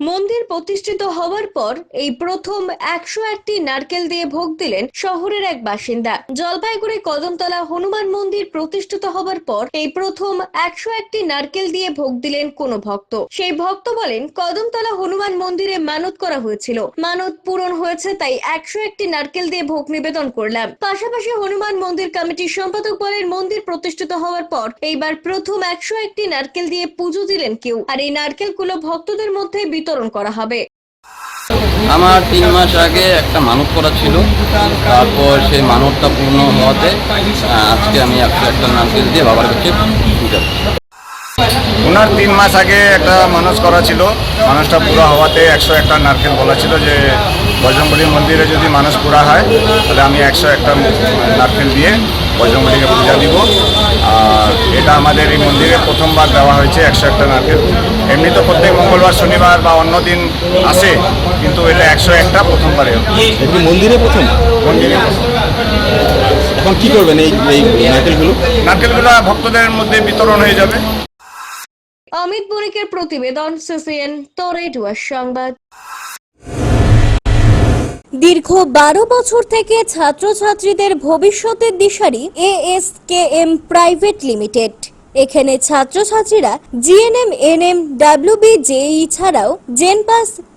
মন্দির প্রতিষ্ঠিত হওয়ার পর এই প্রথম একশো একটি নারকেল দিয়ে ভোগ দিলেন শহরের এক বাসিন্দা। জলপাইগুড়ি কদমতলা হনুমান মন্দির প্রতিষ্ঠিত হওয়ার পর এই প্রথম একশো একটি নারকেল দিয়ে ভোগ দিলেন কোন ভক্ত। সেই ভক্ত বলেন, কদমতলা হনুমান মন্দিরে মানত করা হয়েছিল। মানত পূরণ হয়েছে, তাই একশো একটি নারকেল দিয়ে ভোগ নিবেদন করলাম। পাশাপাশি হনুমান মন্দির কমিটির সম্পাদক বলেন, মন্দির প্রতিষ্ঠিত হওয়ার পর এইবার প্রথম একশো একটি নারকেল দিয়ে পুজো দিলেন কেউ। আর এই নারকেলগুলো ভক্তদের মধ্যে বিতরণ করা হবে। আমার তিন মাস আগে একটা মানত করা ছিল। তারপর সেই মানতটা পূর্ণ হওয়াতে আজকে আমি একশো একটা নারকেল দিয়ে বাবার কাছে ওনার তিন মাস আগে একটা মানুষ করা ছিল। মানুষটা পুরো হওয়াতে একশো একটা নারকেল বলা ছিল যে বজরংবলী মন্দিরে যদি মানুষ পুরা হয় তাহলে আমি একশো একটা নারকেল দিয়ে বজরংবলীকে পূজা দিব। আর এটা আমাদের এই মন্দিরে প্রথমবার দেওয়া হয়েছে একশো একটা নারকেল। এমনি তো প্রত্যেক মঙ্গলবার শনিবার বা অন্য দিন আসে কিন্তু এটা একশো একটা প্রথমবারে এটি মন্দিরে প্রথম? মন্দিরে এখন কি করবেন এই এই নারকেলগুলো? নারকেলগুলো ভক্তদের মধ্যে বিতরণ হয়ে যাবে। অমিত বণিকের প্রতিবেদন সিসিএন তরেডুয়ার সংবাদ। দীর্ঘ বারো বছর থেকে ছাত্রছাত্রীদের ভবিষ্যতের দিশারি এএসকেএম প্রাইভেট লিমিটেড। এখানে ছাত্রছাত্রীরা জিএনএম এনএম ডাব্লিউবি জেই ছাড়াও জেনপাস